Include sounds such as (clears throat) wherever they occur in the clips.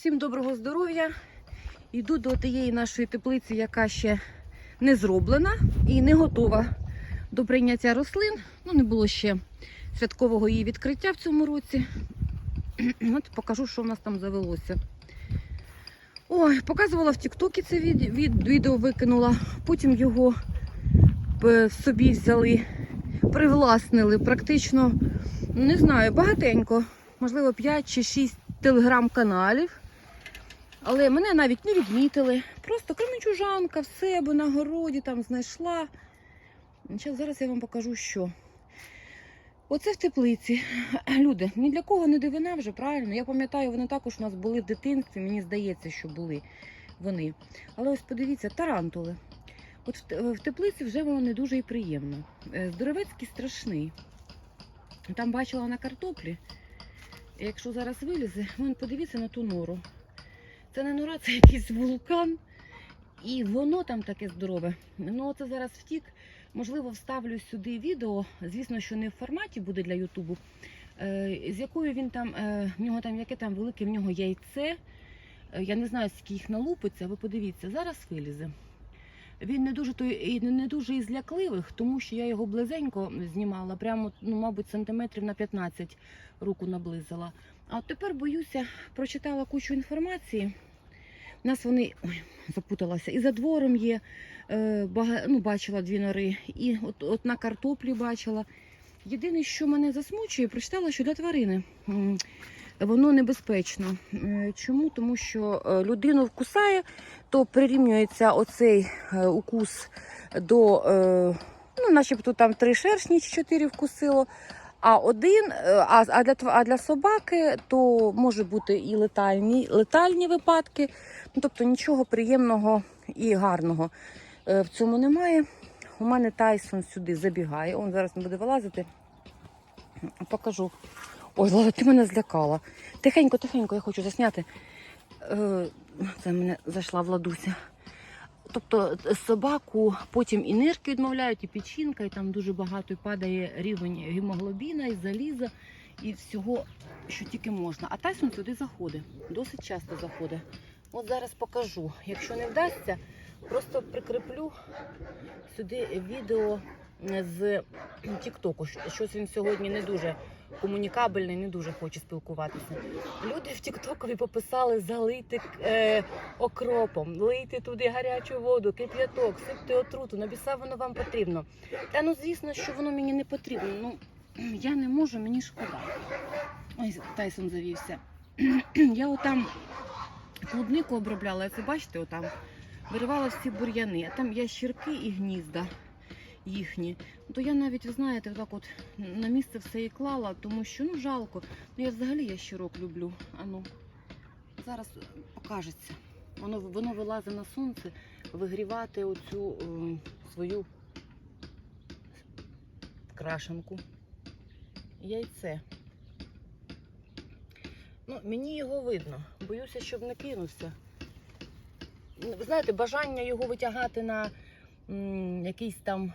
Всім доброго здоров'я. Йду до тієї нашої теплиці, яка ще не зроблена і не готова до прийняття рослин. Ну, не було ще святкового її відкриття в цьому році. (clears throat) От покажу, що в нас там завелося. Ой, показувала в Тіктокі це від, від, відео викинула. Потім його собі взяли, привласнили практично, ну, не знаю, багатенько, можливо, 5 чи 6 телеграм-каналів. Але мене навіть не відмітили. Просто кременчужанка в себе на городі там знайшла. Зараз я вам покажу, що. Оце в теплиці. Люди, ні для кого не дивина вже, правильно? Я пам'ятаю, вони також у нас були в дитинстві, мені здається, що були вони. Але ось подивіться, тарантули. От в теплиці вже воно не дуже і приємно. Е, Здоровецький страшний. Там бачила на картоплі. Якщо зараз вилізе, вон подивіться на ту нору. Це не нора, (laughs) це якийсь вулкан. І воно там таке здорове. Ну, це зараз втік. Можливо, вставлю сюди відео. Звісно, що не в форматі буде для Ютубу. Е, з якою він там, е, в нього там яке там велике в нього яйце. Е, я не знаю, скільки їх налупиться. Ви подивіться, зараз вилізе. Він не дуже той не дуже із лякливих, тому що я його близенько знімала, прямо, ну, мабуть, сантиметрів на 15 руку наблизила. А от тепер боюся, прочитала кучу інформації. У нас вони ой, запуталася. І за двором є, е, бага, ну, бачила дві нори, і от, от на картоплі бачила. Єдине, що мене засмучує, прочитала, що для тварини воно небезпечно. Е, Чому? Тому що е, людину вкусає, то прирівнюється оцей е, укус до, ну, начебто там три шершні чи чотири вкусило. А один, е, а, а, для, а для собаки то може бути і летальні, летальні випадки. Ну, тобто нічого приємного і гарного е, в цьому немає. У мене Тайсон сюди забігає. Он зараз не буде вилазити. Покажу. Ой, Лада, ти мене злякала. Тихенько, тихенько, я хочу засняти. Е, Це мене зайшла Владуся. Тобто е, собаку потім і нирки відмовляють, і печінка, і там дуже багато падає рівень гемоглобіна, і заліза, і всього, що тільки можна. А Тайсон сюди заходить, досить часто заходить. От зараз покажу. Якщо не вдасться, просто прикріплю сюди відео з Тіктоку. Щось він сьогодні не дуже комунікабельний, не дуже хоче спілкуватися. Люди в Тіктокові пописали залити е, окропом, лийте туди гарячу воду, кип'яток, сипте отруту, на біса воно вам потрібно. Та ну звісно, що воно мені не потрібно. Ну (clears throat) я не можу, мені шкода. Ой, Тайсон завівся. (clears throat) Я отам клубнику обробляла, це бачите, отам. Виривала всі бур'яни, а там ящірки і гнізда їхні. То я навіть, ви знаєте, так от на місце все і клала, тому що ну жалко. Ну я взагалі ящірок люблю. Ану, зараз покажеться. Воно, воно вилазить на сонце, вигрівати оцю е, свою крашенку. Яйце. Ну, мені його видно. Боюся, щоб не кинувся. Ну, Ви знаєте, бажання його витягати на м, якийсь там,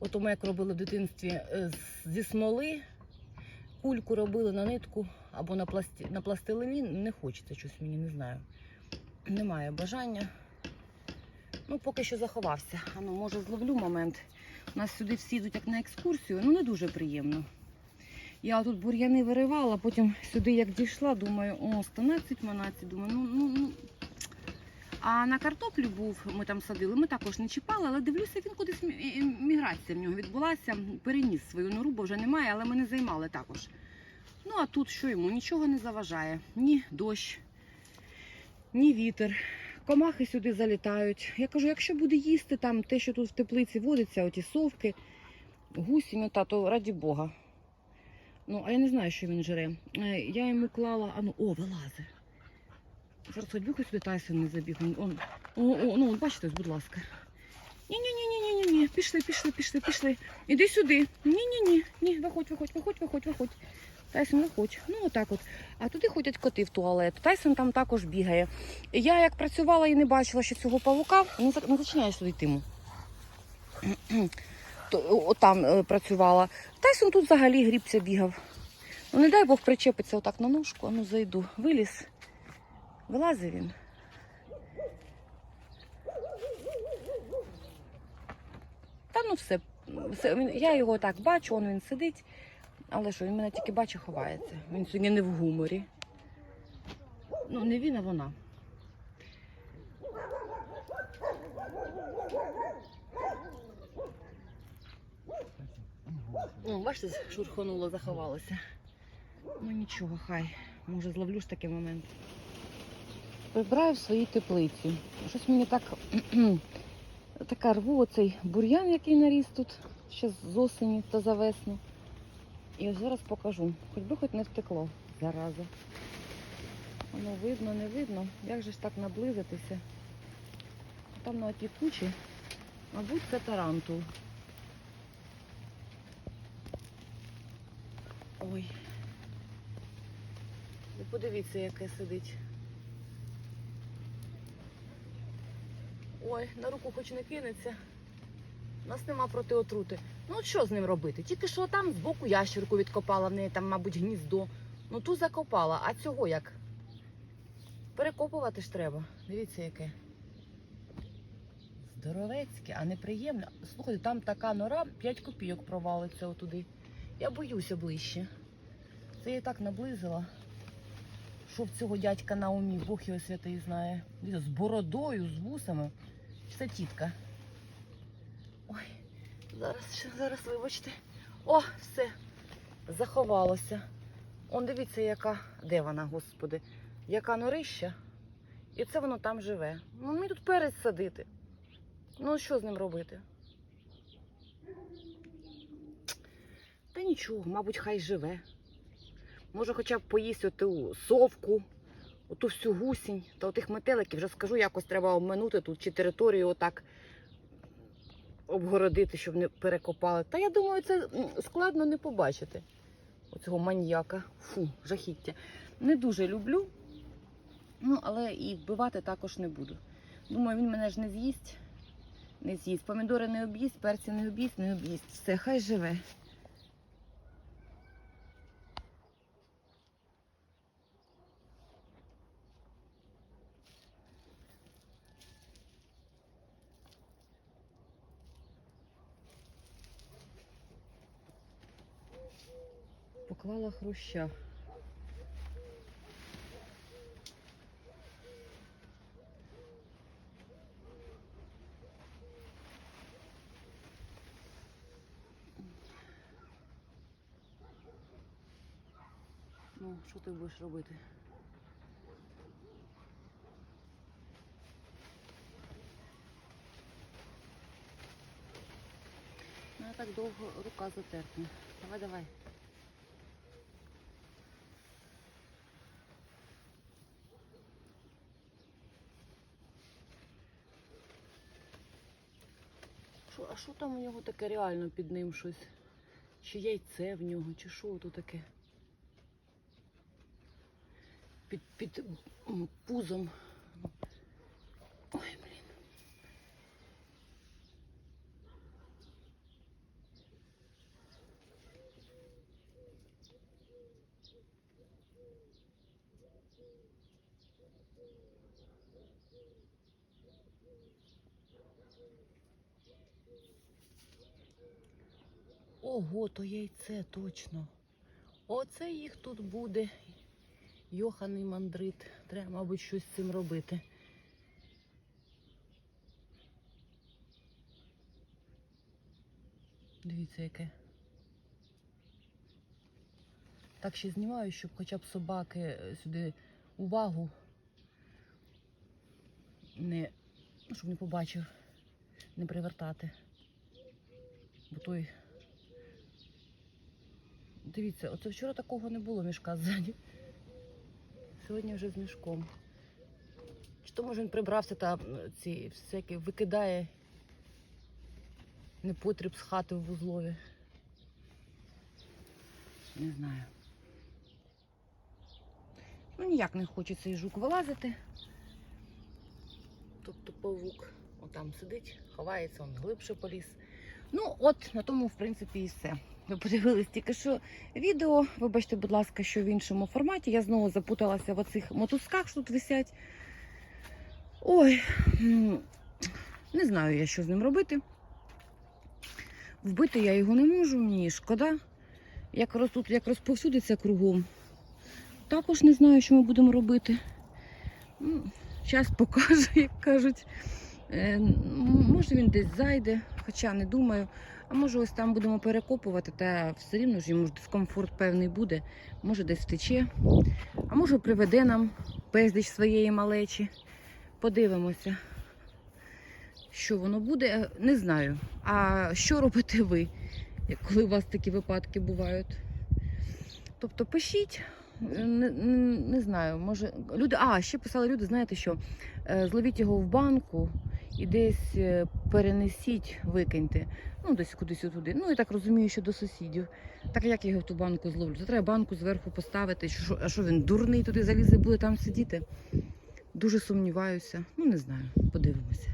от у мене як робили в дитинстві е, зі смоли, кульку робили на нитку або на, пласті, на пластилин, не хочеться щось мені, не знаю. Немає бажання. Ну, поки що заховався. А ну, може, зловлю момент. У нас сюди всі йдуть як на екскурсію, ну не дуже приємно. Я тут бур'яни виривала, потім сюди як дійшла, думаю, о, 112 манацій, думаю, ну, ну, ну. А на картоплю був, ми там садили, ми також не чіпали, але дивлюся, він кудись міграція в нього відбулася, переніс свою нору, бо вже немає, але ми не займали також. Ну а тут що йому? Нічого не заважає. Ні дощ, ні вітер. Комахи сюди залітають. Я кажу, якщо буде їсти там те, що тут в теплиці водиться, оті совки, гусінята, то раді Бога. Ну, а я не знаю, що він жре. Е, Я йому клала, а ну, о, вилази. Хоч сюди Тайсон не забіг. Он, он, о, о, ну, бачите, будь ласка. Ні-ні-ні-ні-ні-ні, пішли, пішли, пішли, пішли. Іди сюди. Ні-ні-ні, ні, виходь, виходь, виходь, виходь, виходь. Тайсон, виходь. Ну, отак от. А туди ходять коти в туалет. Тайсон там також бігає. Я як працювала і не бачила ще цього павука, за- не зачиняю сюди йтиму. То, там е, працювала. Тайсон тут взагалі грібця бігав. Ну, не дай Бог причепиться отак на ножку, а ну зайду. Виліз. Вилазив він. Та ну все. все я його так бачу, он він сидить. Але що, він мене тільки бачить, ховається. Він сьогодні не в гуморі. Ну, не він, а вона. О, бачите, шурхонуло, заховалося. Ну нічого, хай. Може зловлю ж такий момент. Прибираю в своїй теплиці. Щось мені так (clears throat) така рву оцей бур'ян, який наріс тут ще з осені та за весну. І ось зараз покажу. Хоч би хоч не втекло зараза. Воно видно, не видно. Як же ж так наблизитися? Там на тій кучі, мабуть, це тарантул. Ой. Подивіться, яке сидить. Ой, на руку хоч не кинеться. У нас нема проти отрути. Ну от що з ним робити? Тільки що там збоку ящерку відкопала, в неї там, мабуть, гніздо. Ну ту закопала, а цього як? Перекопувати ж треба. Дивіться, яке. Здоровецьке, а неприємне. Слухайте, там така нора, 5 копійок провалиться отуди. Я боюся ближче. Це я так наблизила. Що в цього дядька на умі, Бог його святий знає. З бородою, з вусами. Це тітка. Ой, зараз, зараз, вибачте. О, все, заховалося. Он дивіться, яка. Де вона, господи? Яка норища. І це воно там живе. Ну, мені тут перець садити. Ну, що з ним робити? Та нічого, мабуть, хай живе. Може, хоча б поїсть оту совку, оту всю гусінь та отих метеликів. Вже скажу, якось треба обминути тут чи територію отак обгородити, щоб не перекопали. Та я думаю, це складно не побачити. Оцього маньяка. Фу, жахіття. Не дуже люблю, ну, але і вбивати також не буду. Думаю, він мене ж не з'їсть. Не з'їсть. Помідори не об'їсть, перці не об'їсть, не об'їсть. Все, хай живе. Поклала хруща. Ну, що ти будеш робити? Ну, я так довго рука затерпне. Давай, давай. Що, там у нього таке реально під ним щось? Чи яйце в нього, чи що тут таке? Під, під пузом. Ой, Ого, то яйце точно. Оце їх тут буде. Йоханий мандрит. Треба, мабуть, щось з цим робити. Дивіться, яке. Так ще знімаю, щоб хоча б собаки е, сюди увагу не, ну, щоб не побачив, не привертати. Бо той Дивіться, оце вчора такого не було мішка ззаді. Сьогодні вже з мішком. Чи то може він прибрався та ці всякі викидає непотріб з хати в вузлові. Не знаю. Ну ніяк не хоче цей жук вилазити. Тобто павук отам сидить, ховається, он глибше поліз. Ну, от на тому, в принципі, і все. Ви подивились тільки що відео. Вибачте, будь ласка, що в іншому форматі. Я знову запуталася в оцих мотузках, що тут висять. Ой, не знаю я, що з ним робити. Вбити я його не можу, мені шкода. Як роз, тут як розповсюдиться кругом. Також не знаю, що ми будемо робити. Час покаже, як кажуть. Е, може він десь зайде, хоча не думаю. А може ось там будемо перекопувати, та все рівно ж йому дискомфорт певний буде. Може десь втече, а може приведе нам безліч своєї малечі. Подивимося, що воно буде, Е, не знаю. А що робите ви, коли у вас такі випадки бувають? Тобто пишіть, е, не, не, не знаю, може. Люди, а, ще писали люди, знаєте що? Зловіть його в банку і десь е, перенесіть, викиньте. Ну, десь кудись туди. Ну, я так розумію, що до сусідів. Так як я його в ту банку зловлю? Це треба банку зверху поставити. Що, а що він дурний туди залізе, буде там сидіти? Дуже сумніваюся. Ну, не знаю, подивимося.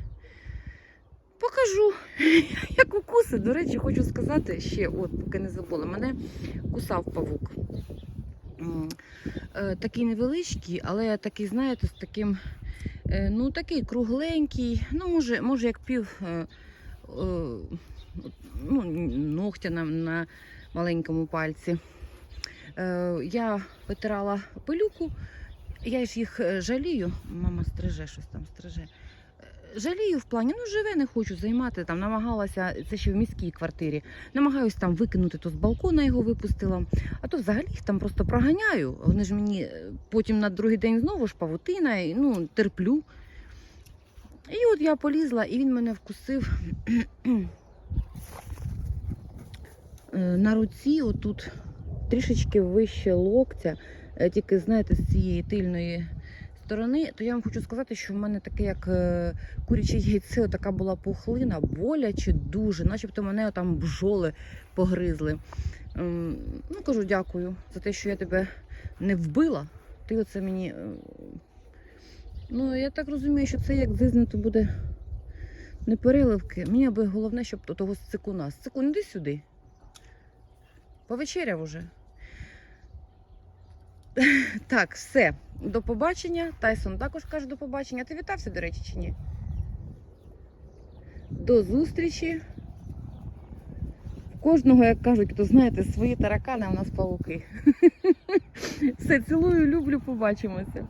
Покажу, (laughs) як укуси. До речі, хочу сказати ще, от, поки не забула, мене кусав павук. Е, Такий невеличкий, але такий, знаєте, з таким, ну такий кругленький, ну, може, може як пів е, е, ну, ногтя на, на маленькому пальці. Е, Я витирала пилюку, я ж їх е, жалію. Мама стриже щось там стриже. Жалію в плані, ну живе, не хочу займати. Там намагалася, це ще в міській квартирі. Намагаюсь там викинути, то з балкона його випустила. А то взагалі їх там просто проганяю. Вони ж мені е, потім на другий день знову ж павутина, і, ну, терплю. І от я полізла, і він мене вкусив Е, на руці, отут трішечки вище локтя, е, тільки знаєте, з цієї тильної сторони, то я вам хочу сказати, що в мене таке, як е, куряче яйце, така була пухлина, боляче дуже, начебто мене там бджоли погризли. Ем, Ну, кажу, дякую за те, що я тебе не вбила. Ти оце мені. е, Ну, я так розумію, що це як зизнути буде не переливки. Мені аби головне, щоб того сцикуна. Сцикун, іди сюди. Повечеряв уже. (laughs) Так, все. До побачення. Тайсон також каже до побачення. Ти вітався, до речі, чи ні? До зустрічі. Кожного, як кажуть, то знаєте, свої таракани, а у нас павуки. (laughs) Все, цілую, люблю, побачимося.